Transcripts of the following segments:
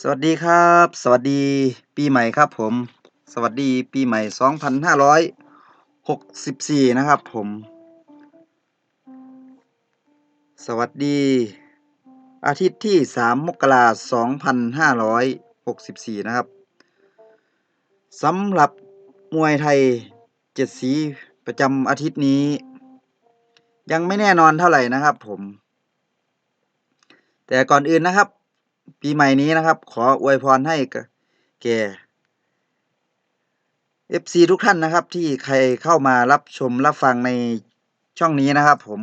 สวัสดีครับ สวัสดีปีใหม่ครับผม สวัสดีปีใหม่ 2564 นะครับผม สวัสดี อาทิตย์ที่ 3 มกราคม2564 นะครับสำหรับมวยไทยเจ็ดสีประจำอาทิตย์นี้ ยังไม่แน่นอนเท่าไหร่นะครับผม แต่ก่อนอื่นนะครับ ปีใหม่นี้นะครับ ขออวยพรให้แก่ FC ทุกท่านนะครับ ที่ใครเข้ามารับชมรับฟังในช่องนี้นะครับ ผม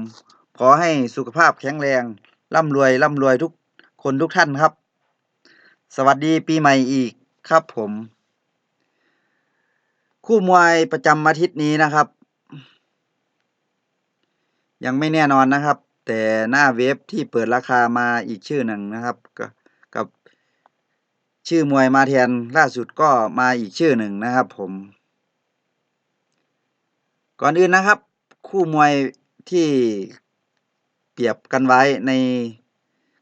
ขอให้สุขภาพแข็งแรงร่ำรวยร่ำรวยทุกคนทุกท่านครับ สวัสดีปีใหม่อีกครับผม คู่มวยประจำอาทิตย์นี้นะครับ ยังไม่แน่นอนนะครับ แต่หน้าเว็บที่เปิดราคามาอีกชื่อหนึ่งนะครับกับกับ ชื่อมวยมาแทนล่าสุดก็มาอีกชื่อหนึ่งนะครับ ผม ก่อนอื่นนะครับ คู่มวยที่เปรียบกันไว้ใน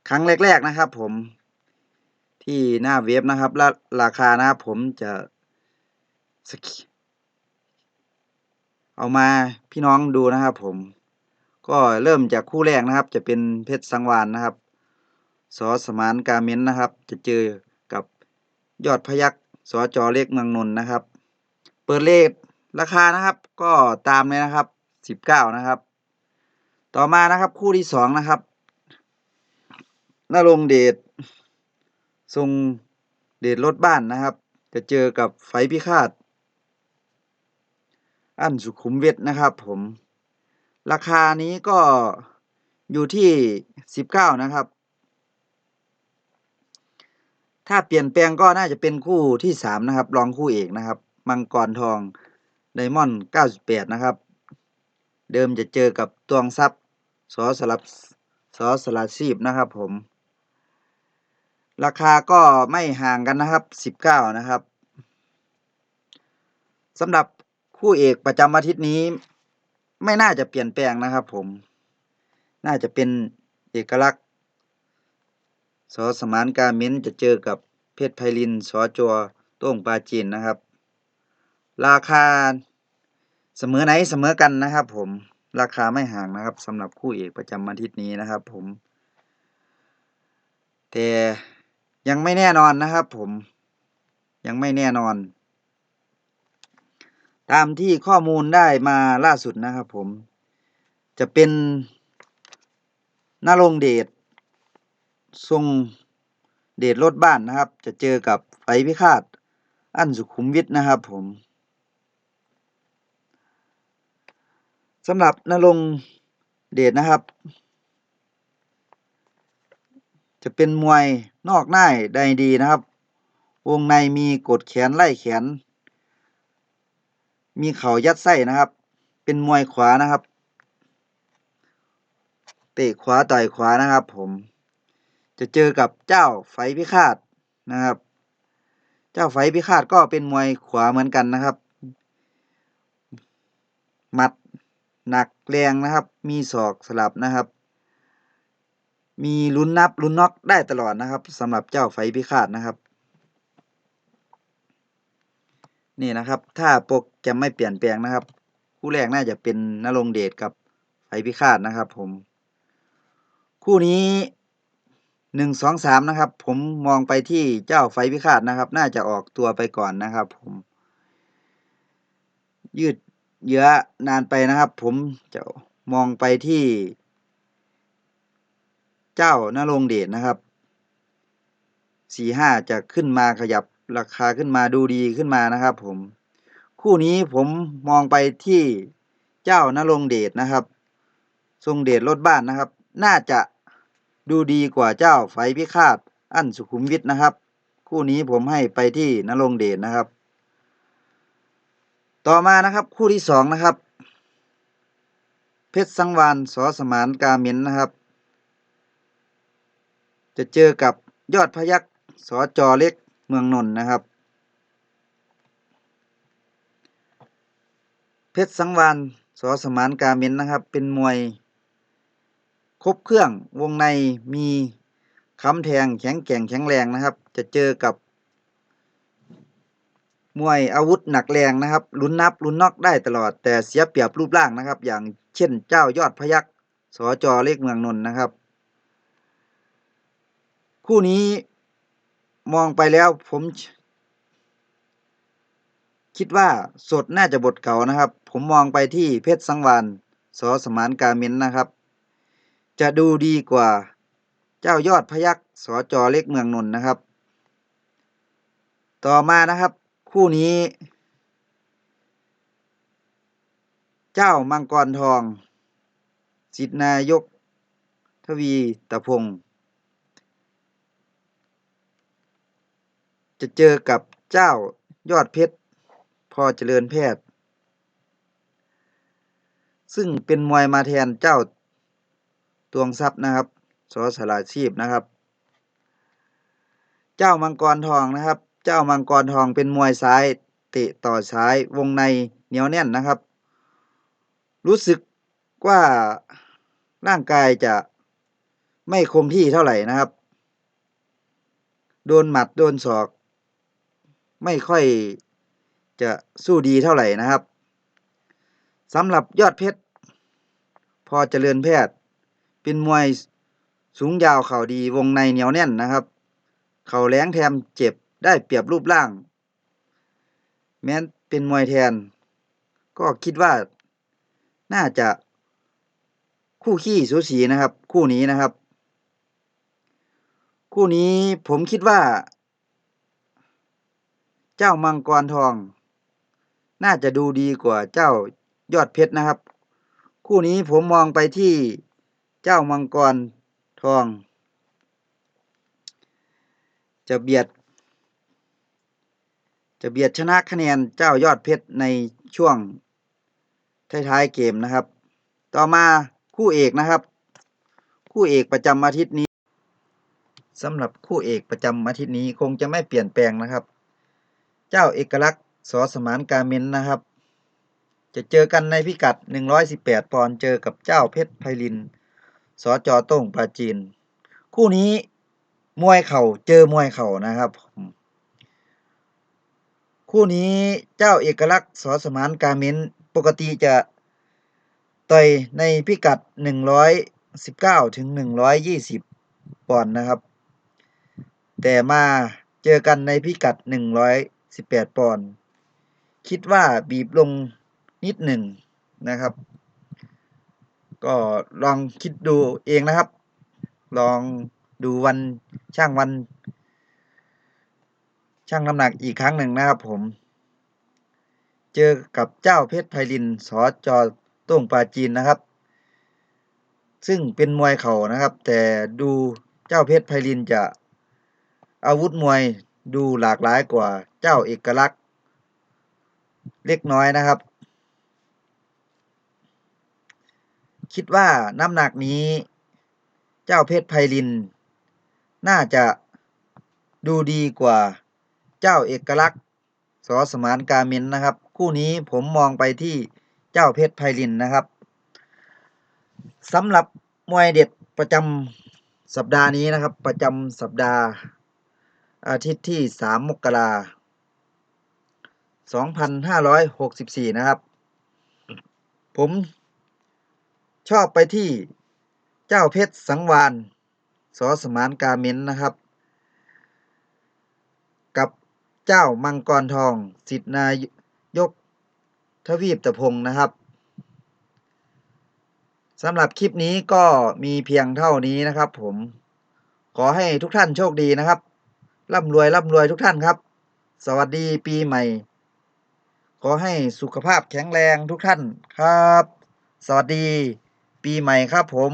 ครั้งแรก ๆนะครับ ผมที่หน้าเว็บนะครับและราคานะครับผมจะเอามาพี่น้องดูนะครับ ผม ก็เริ่มจากคู่แรกนะครับ จะเป็นเพชรสังวานนะครับ สอสมานกาเมนนะครับ จะเจอ ยอดพยักสอจเล็กเมืองนนท์นะครับ เปิดเลขราคานะครับก็ตามเลยนะครับสิบเก้านะครับ ต่อมานะครับคู่ที่สองนะครับนรงเดชทรงเดชรถบ้านนะครับ จะเจอกับไฟพิฆาต อันสุขุมเวทนะครับ ผม ราคานี้ก็อยู่ที่สิบเก้านะครับ ถ้าเปลี่ยนแปลงก็น่าจะเป็นคู่ที่สามนะครับ รองคู่เอกนะครับ มังกรทองไดมอนด์เก้าสิบแปดนะครับ เดิมจะเจอกับตวงซับสอสลับสอสลัดซีบนะครับผม ราคาก็ไม่ห่างกันนะครับสิบเก้านะครับสำหรับคู่เอกประจำอาทิตย์นี้ ไม่น่าจะเปลี่ยนแปลงนะครับผม น่าจะเป็นเอกลักษณ์ สอสมานการเม้นจะเจอกับเพชรไพลินสอจัวต้งปลาจีนนะครับ ราคาเสมอไหนเสมอกันนะครับ ผมราคาไม่ห่างนะครับสำหรับคู่เอกประจำอาทิตย์นี้นะครับ ผม แต่ยังไม่แน่นอนนะครับ ผมยังไม่แน่นอน ตามที่ข้อมูลได้มาล่าสุดนะครับ ผมจะเป็นนรงเดช ทรงเดชรถบ้านนะครับ จะเจอกับไฟพิฆาต อันสุขุมวิทนะครับผมสำหรับนรงเดชนะครับ จะเป็นมวยนอกหน้าใดดีนะครับ วงในมีกดแขนไล่แขน มีเข่ายัดไส้นะครับ เป็นมวยขวานะครับ เตะขวาต่อยขวานะครับผม จะเจอกับเจ้าไฟพิฆาตนะครับ เจ้าไฟพิฆาตก็เป็นมวยขวาเหมือนกันนะครับ หมัดหนักแรงนะครับ มีศอกสลับนะครับ มีลุ้นนับลุ้นน็อกได้ตลอดนะครับสำหรับเจ้าไฟพิฆาตนะครับ นี่นะครับ ถ้าโปรแกรมไม่เปลี่ยนแปลงนะครับ คู่แรกน่าจะเป็นนรงเดชกับไฟพิฆาตนะครับ ผม คู่นี้ หนึ่งสองสามนะครับ ผมมองไปที่เจ้าไฟพิฆาตนะครับ น่าจะออกตัวไปก่อนนะครับ ผม ยืดเยื้อนานไปนะครับ ผมจะมองไปที่ เจ้านรงเดชนะครับสี่ห้าจะขึ้นมาขยับราคาขึ้นมาดูดีขึ้นมานะครับ ผม คู่นี้ผมมองไปที่เจ้านรงเดชนะครับ ทรงเดชรถบ้านนะครับ น่าจะ ดูดีกว่าเจ้าไฟพิฆาต อั้นสุขุมวิทนะครับ คู่นี้ผมให้ไปที่นรงเดชนะครับ ต่อมานะครับคู่ที่สองนะครับ เพชรสังวานสอสมานกาเมนนะครับ จะเจอกับยอดพยักสอจอเล็กเมืองนนท์นะครับ เพชรสังวานสอสมานกาเมนนะครับ เป็นมวย ครบเครื่องวงในมีค้ำแทงแข็งแกร่งแข็งแรงนะครับ จะเจอกับ มวยอาวุธหนักแรงนะครับลุ้นนับลุ้นน็อกได้ตลอด แต่เสียเปรียบรูปร่างนะครับ อย่างเช่นเจ้ายอดพยักสจเล็กเมืองนนท์นะครับ คู่นี้มองไปแล้วผม คิดว่าสดน่าจะบทเก่านะครับ ผมมองไปที่เพชรสังวานสอสมานกาเมนนะครับ จะดูดีกว่าเจ้ายอดพยักสอจอเล็กเมืองนนท์นะครับ ต่อมานะครับ คู่นี้ เจ้ามังกรทองสิทธนายก ทวีตะพงศ์จะเจอกับเจ้ายอดเพชร พอเจริญแพทย์ ซึ่งเป็นมวยมาแทนเจ้า วงทรัพย์นะครับสอสลาชีพนะครับ เจ้ามังกรทองนะครับ เจ้ามังกรทองเป็นมวยซ้ายเตะต่อซ้ายวงในเหนียวแน่นนะครับ รู้สึกว่าร่างกายจะไม่คงที่เท่าไหร่นะครับ โดนหมัดโดนศอก ไม่ค่อยจะสู้ดีเท่าไหร่นะครับสำหรับยอดเพชร พอเจริญแพทย์ เป็นมวยสูงยาวเข่าดีวงในเหนียวแน่นนะครับ เข่าแหลงแถมเจ็บได้เปรียบรูปร่าง แม้นเป็นมวยแทน ก็คิดว่าน่าจะคู่ขี้สูสีนะครับ คู่นี้นะครับ คู่นี้ผมคิดว่า เจ้ามังกรทอง น่าจะดูดีกว่าเจ้ายอดเพชรนะครับ คู่นี้ผมมองไปที่ เจ้ามังกรทอง จะเบียด จะเบียดชนะคะแนนเจ้ายอดเพชรในช่วงท้ายๆเกมนะครับ ต่อมาคู่เอกนะครับ คู่เอกประจำอาทิตย์นี้สำหรับคู่เอกประจำอาทิตย์นี้คงจะไม่เปลี่ยนแปลงนะครับ เจ้าเอกลักษณ์สอสมานกาเมนนะครับ จะเจอกันในพิกัด 118 ปอนด์เจอกับเจ้าเพชรไพลิน สอจอต้งปราจีน คู่นี้มวยเข่าเจอมวยเข่านะครับ คู่นี้เจ้าเอกลักษณ์สอสมานกาเมนปกติจะต่อยในพิกัด 119 ถึง 120 ปอนด์นะครับ แต่มาเจอกันในพิกัด 118 ปอนด์คิดว่าบีบลงนิดหนึ่งนะครับ ก็ลองคิดดูเองนะครับ ลองดูวันช่างวัน ช่างน้ำหนักอีกครั้งหนึ่งนะครับผม เจอกับเจ้าเพชรไพลินสอจอต้งปาจีนนะครับ ซึ่งเป็นมวยเข่านะครับ แต่ดูเจ้าเพชรไพลินจะอาวุธมวยดูหลากหลายกว่าเจ้าเอกลักษณ์ เล็กน้อยนะครับ คิดว่าน้ำหนักนี้ เจ้าเพชรไพลิน น่าจะดูดีกว่าเจ้าเอกลักษณ์สอสมานกาเมนนะครับ คู่นี้ผมมองไปที่เจ้าเพชรไพลินนะครับสำหรับมวยเด็ดประจำสัปดาห์นี้นะครับ ประจำสัปดาห์ อาทิตย์ที่ 3 มกราคม2564 นะครับ ผม ชอบไปที่เจ้าเพชรสังวานสอสมานกาเมนนะครับ กับเจ้ามังกรทองสิทธนายกทวีปตะพงนะครับสำหรับคลิปนี้ก็มีเพียงเท่านี้นะครับผม ขอให้ทุกท่านโชคดีนะครับร่ำรวยร่ำรวยทุกท่านครับ สวัสดีปีใหม่ ขอให้สุขภาพแข็งแรงทุกท่านครับ สวัสดี ปีใหม่ครับผม